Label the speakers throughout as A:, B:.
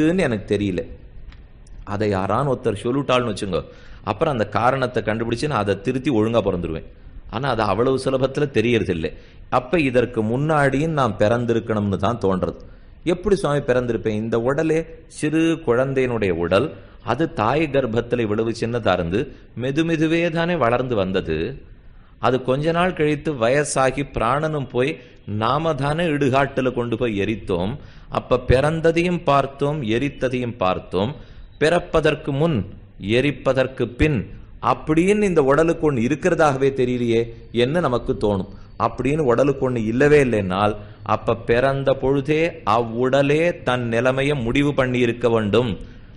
A: இருக்குன்னு எனக்கு தெரியல. அதை யாரான ஒருத்தர் சொல்லிட்டாள்னு வச்சுங்க அப்புறம் அந்த காரணத்தை கண்டுபிடிச்சு நான் அதை திருத்தி ஒழுங்காக பிறந்துருவேன். ஆனால் அது அவ்வளவு சுலபத்தில் தெரியறதில்லை. அப்போ இதற்கு முன்னாடியும் நான் பிறந்திருக்கணும்னு தான் தோன்றது. எப்படி சுவாமி பிறந்திருப்பேன்? இந்த உடலே சிறு குழந்தையினுடைய உடல் அது தாய் கர்ப்பத்தில் இவ்வளவு சின்னதாக இருந்து மெதுமெதுவே தானே வளர்ந்து வந்தது. அது கொஞ்ச நாள் கழித்து வயசாகி பிராணனும் போய் நாம தானே இடுகாட்டில் கொண்டு போய் எரித்தோம். அப்ப பிறந்ததையும் பார்த்தோம் எரித்ததையும் பார்த்தோம். பிறப்பதற்கு முன் எரிப்பதற்கு பின் அப்படின்னு இந்த உடலுக்கு ஒன்று இருக்கிறதாகவே தெரியலையே என்ன நமக்கு தோணும்? அப்படின்னு உடலுக்கு ஒன்று இல்லவே இல்லைனால் அப்ப பிறந்த பொழுதே அவ்வுடலே தன் நிலைமையை முடிவு பண்ணி இருக்க வேண்டும்.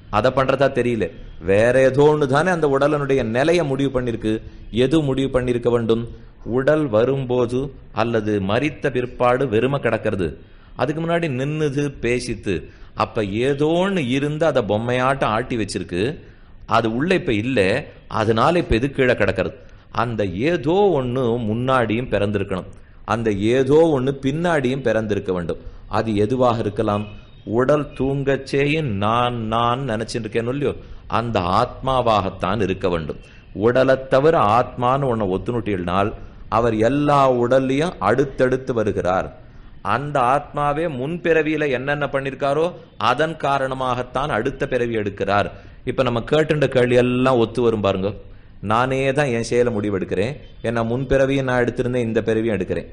A: அதை பண்றதா தெரியல. வேற ஏதோ ஒன்று தானே அந்த உடலனுடைய நிலையை முடிவு பண்ணிருக்கு. எது முடிவு பண்ணிருக்க வேண்டும்? உடல் வரும்போது அல்லது மறித்த பிற்பாடு வெறுமை கிடக்கிறது. அதுக்கு முன்னாடி நின்னுது பேசித்து அப்ப ஏதோன்னு இருந்து அதை பொம்மையாட்டம் ஆட்டி வச்சிருக்கு. அது உள்ள இப்ப இல்லை அதனால இப்ப எது கீழே கிடக்கிறது? அந்த ஏதோ ஒன்று முன்னாடியும் பிறந்திருக்கணும். அந்த ஏதோ ஒன்று பின்னாடியும் பிறந்திருக்க வேண்டும். அது எதுவாக இருக்கலாம்? உடல் தூங்கச்சேயும் நான் நான் நினைச்சிட்டு இருக்கேன் இல்லையோ அந்த ஆத்மாவாகத்தான் இருக்க வேண்டும். உடலை தவிர ஆத்மான்னு ஒன்றை ஒத்துணுட்டினால் அவர் எல்லா உடல்லையும் அடுத்தடுத்து வருகிறார். அந்த ஆத்மாவே முன்பிறவியில என்னென்ன பண்ணிருக்காரோ அதன் காரணமாகத்தான் அடுத்த பிறவி எடுக்கிறார். இப்ப நம்ம கேட்டுண்ட கேள்வி எல்லாம் ஒத்து வரும் பாருங்க. நானே தான் என் செயல முடிவெடுக்கிறேன். ஏன்னா முன்பிறவியும் நான் எடுத்திருந்தேன் இந்த பிறவியும் எடுக்கிறேன்.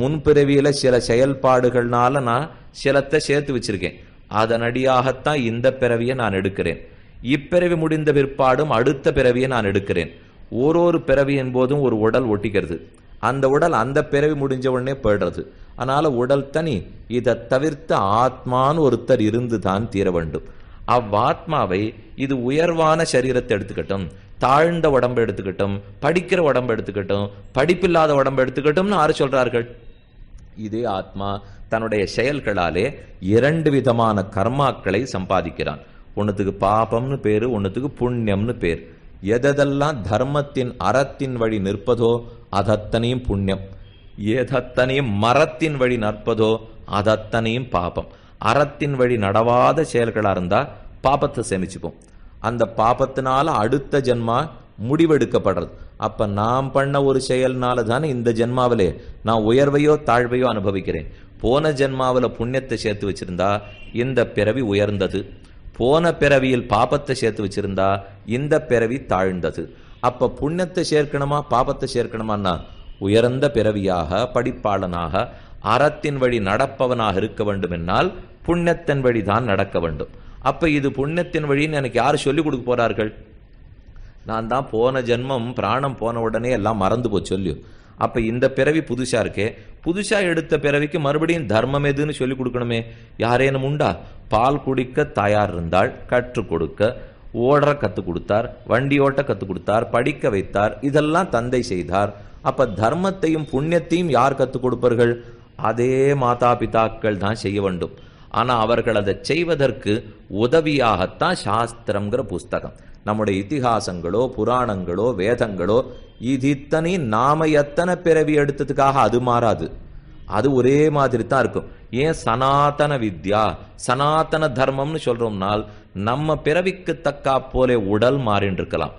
A: முன்பிறவியில சில செயல்பாடுகள்னால நான் சிலத்தை சேர்த்து வச்சிருக்கேன். அதனடியாகத்தான் இந்த பிறவியை நான் எடுக்கிறேன். இப்பிறவி முடிந்த பிற்பாடும் அடுத்த பிறவியை நான் எடுக்கிறேன். ஒரு பிறவியின் போதும் ஒரு உடல் ஒட்டிக்கிறது. அந்த உடல் அந்த பிறவி முடிஞ்ச உடனே போயிடுறது. அதனால உடல் தனி இதை தவிர்த்து ஆத்மான்னு ஒருத்தர் இருந்து தான் தீர வேண்டும். அவ்வாத்மாவை இது உயர்வான சரீரத்தை எடுத்துக்கட்டும் தாழ்ந்த உடம்பு எடுத்துக்கட்டும் படிக்கிற உடம்பு எடுத்துக்கட்டும் படிப்பில்லாத உடம்பு எடுத்துக்கட்டும்னு ஆறு சொல்றார்கள்? இதே ஆத்மா தன்னுடைய செயல்களாலே இரண்டு விதமான கர்மாக்களை சம்பாதிக்கிறான். ஒன்றுத்துக்கு பாபம்னு பேர் ஒன்றுத்துக்கு புண்ணியம்னு பேர். எதெல்லாம் தர்மத்தின் அறத்தின் வழி நிற்பதோ அதத்தனையும் புண்ணியம். எதத்தனையும் மரத்தின் வழி நற்பதோ அதத்தனையும் பாபம். அறத்தின் வழி நடவாத செயல்களாக இருந்தால் பாபத்தை சேமிச்சுப்போம். அந்த பாபத்தினால அடுத்த ஜென்மா முடிவெடுக்கப்படுறது. அப்ப நாம் பண்ண ஒரு செயல்னால தானே இந்த ஜென்மாவிலே நான் உயர்வையோ தாழ்வையோ அனுபவிக்கிறேன். போன ஜென்மாவில் புண்ணியத்தை சேர்த்து வச்சிருந்தா இந்த பிறவி உயர்ந்தது. போன பிறவியில் பாபத்தை சேர்த்து வச்சிருந்தா இந்த பிறவி தாழ்ந்தது. அப்ப புண்ணியத்தை சேர்க்கணுமா பாபத்தை சேர்க்கணுமான்னா உயர்ந்த பிறவியாக படிப்பாளனாக அறத்தின் வழி நடப்பவனாக இருக்க வேண்டும் என்னால் புண்ணியத்தின் வழி தான் நடக்க வேண்டும். அப்ப இது புண்ணியத்தின் வழின்னு எனக்கு யார் சொல்லிக் கொடுக்க போறார்கள்? நான் தான் போன ஜென்மம் பிராணம் போன உடனே எல்லாம் மறந்து போச்சு சொல்லியும் அப்போ இந்த பிறவி புதுசா இருக்கே. புதுசா எடுத்த பிறவிக்கு மறுபடியும் தர்மம் எதுன்னு சொல்லி கொடுக்கணுமே. யாரேனும் உண்டா? பால் குடிக்க தயார் இருந்தால் கற்றுக் கொடுக்க ஓடுற கற்றுக் கொடுத்தார் வண்டி ஓட்ட கற்றுக் கொடுத்தார் படிக்க வைத்தார் இதெல்லாம் தந்தை செய்தார். அப்ப தர்மத்தையும் புண்ணியத்தையும் யார் கற்றுக் கொடுப்பார்கள்? அதே மாதா பிதாக்கள் தான் செய்ய வேண்டும். ஆனால் அவர்கள் அதை செய்வதற்கு உதவியாகத்தான் சாஸ்திரம்ங்கிற புஸ்தகம். நம்முடைய இத்திகாசங்களோ புராணங்களோ வேதங்களோ இது இத்தனை நாம எத்தனை பிறவி எடுத்ததுக்காக அது மாறாது. அது ஒரே மாதிரி தான் இருக்கும். ஏன் சனாதன வித்யா சனாதன தர்மம்னு சொல்றோம்னால் நம்ம பிறவிக்கு தக்கா போலே உடல் மாறின்னு இருக்கலாம்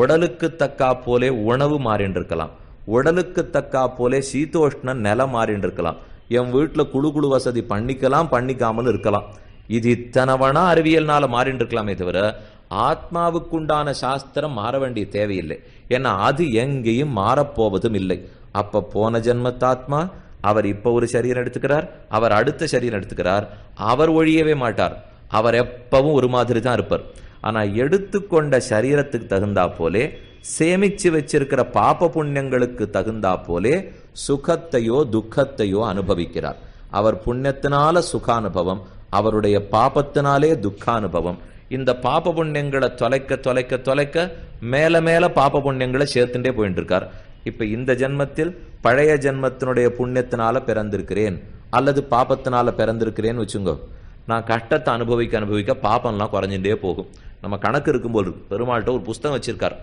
A: உடலுக்கு தக்கா போலே உணவு மாறின்னு இருக்கலாம் உடலுக்கு தக்கா போலே சீதோஷ்ண நிலம் மாறின்னு இருக்கலாம் என் வீட்டில் குழு குழு வசதி பண்ணிக்கலாம் பண்ணிக்காமல் இருக்கலாம். இது இத்தனவனா அறிவியல்னால மாறின்னு இருக்கலாமே தவிர ஆத்மாவுக்குண்டான சாஸ்திரம் மாற வேண்டிய தேவையில்லை. ஏன்னா அது எங்கேயும் மாறப்போவதும் இல்லை. அப்ப போன ஜென்மத்தாத்மா அவர் இப்ப ஒரு சரீரம் எடுத்துக்கிறார் அவர் அடுத்த சரீரம் எடுத்துக்கிறார் அவர் ஒழியவே மாட்டார். அவர் எப்பவும் ஒரு மாதிரி தான் இருப்பார். ஆனா எடுத்துக்கொண்ட சரீரத்துக்கு தகுந்தா போலே சேமிச்சு வச்சிருக்கிற பாப புண்ணியங்களுக்கு தகுந்தா போலே சுகத்தையோ துக்கத்தையோ அனுபவிக்கிறார். அவர் புண்ணியத்தினால சுகானுபவம் அவருடைய பாபத்தினாலே துக்கானுபவம். இந்த பாப புண்ணியங்களை தொலைக்க தொலைக்க தொலைக்க மேல மேல பாப புண்ணியங்களை சேர்த்துட்டே போயிட்டு இருக்கார் இப்ப இந்த ஜென்மத்தில் பழைய ஜென்மத்தினுடைய புண்ணியத்தினால பிறந்திருக்கிறேன் அல்லது பாபத்தினால பிறந்திருக்கிறேன்னு வச்சுங்கோ. நான் கஷ்டத்தை அனுபவிக்க அனுபவிக்க பாப்பம்லாம் குறைஞ்சிட்டே போகும். நம்ம கணக்கு இருக்கும்போது பெருமாள்கிட்ட ஒரு புஸ்தகம் வச்சிருக்கார்.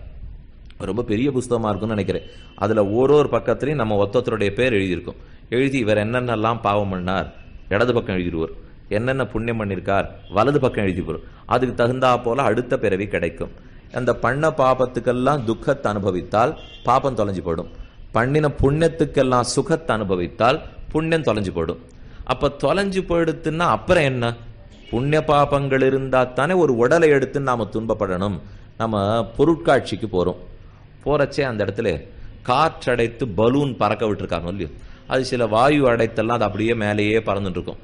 A: ரொம்ப பெரிய புஸ்தகமா இருக்கும்னு நினைக்கிறேன். அதுல ஒரு ஒரு பக்கத்துலயும் நம்ம ஒத்தொத்தருடைய பேர் எழுதியிருக்கும். எழுதி இவர் என்னென்னலாம் பாவம் பண்ணார் இடது பக்கம் எழுதிடுவார். என்னென்ன புண்ணியம் பண்ணியிருக்கார் வலது பக்கம் எழுதி போகிறோம் அதுக்கு தகுந்தா போல அடுத்த பிறவி கிடைக்கும். அந்த பண்ண பாபத்துக்கெல்லாம் துக்கத்தை அனுபவித்தால் பாபம் தொலைஞ்சு போடும். பண்ணின புண்ணியத்துக்கெல்லாம் சுகத்தை அனுபவித்தால் புண்ணியம் தொலைஞ்சு போடும். அப்போ தொலைஞ்சு போயிடுத்துன்னா அப்புறம் என்ன? புண்ணிய பாபங்கள் இருந்தால் தானே ஒரு உடலை எடுத்து நாம் துன்பப்படணும். நம்ம பொருட்காட்சிக்கு போகிறோம் போகிறச்சே அந்த இடத்துல காற்றடைத்து பலூன் பறக்க விட்டுருக்காங்க இல்லையோ? அது சில வாயு அடைத்தெல்லாம் அது அப்படியே மேலேயே பறந்துட்டு இருக்கும்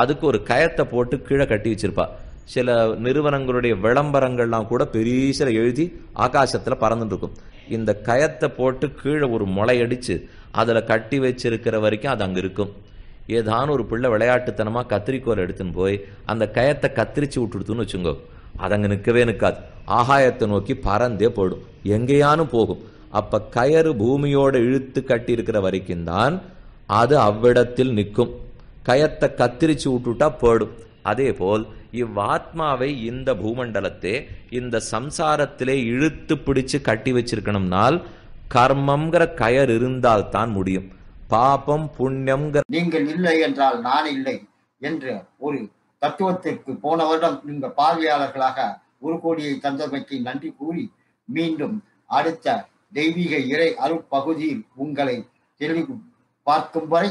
A: அதுக்கு ஒரு கயத்தை போட்டு கீழே கட்டி வச்சிருப்பா. சில நிறுவனங்களுடைய விளம்பரங்கள்லாம் கூட பெரிய எழுதி ஆகாசத்தில் பறந்துட்டு இருக்கும் இந்த கயத்தை போட்டு கீழே ஒரு முளையடிச்சு அதில் கட்டி வச்சிருக்கிற வரைக்கும் அது அங்கே இருக்கும். ஏதான ஒரு பிள்ளை விளையாட்டுத்தனமாக கத்திரிக்கோல் எடுத்துன்னு போய் அந்த கயத்தை கத்திரிச்சு விட்டுடுத்துன்னு வச்சுங்கோ. அது அங்கே நிற்கவே நிற்காது ஆகாயத்தை நோக்கி பறந்தே போயிடும். எங்கேயானும் போகும். அப்போ கயறு பூமியோடு இழுத்து கட்டி இருக்கிற வரைக்கும் தான் அது அவ்விடத்தில் நிற்கும். கயத்தை கத்திரிச்சு விட்டுட்டா போடும். அதே போல் இவ்வாத்மாவை இந்த பூமண்டலத்தை இந்த சம்சாரத்திலே இழுத்து பிடிச்சு கட்டி வச்சிருக்கணும்னால் கர்மம்ங்கிற கயர் இருந்தால் தான் முடியும். பாபம் புண்ணியம்ங்கிற
B: நீங்கள் இல்லை என்றால் நான் இல்லை என்று ஒரு தத்துவத்திற்கு போன வருடம் இந்த பார்வையாளர்களாக ஒரு கோடியை தந்தமைக்கு நன்றி கூறி மீண்டும் அடுத்த தெய்வீக இறை அருட்பகுதியில் உங்களை தெளிவு பார்க்கும் வரை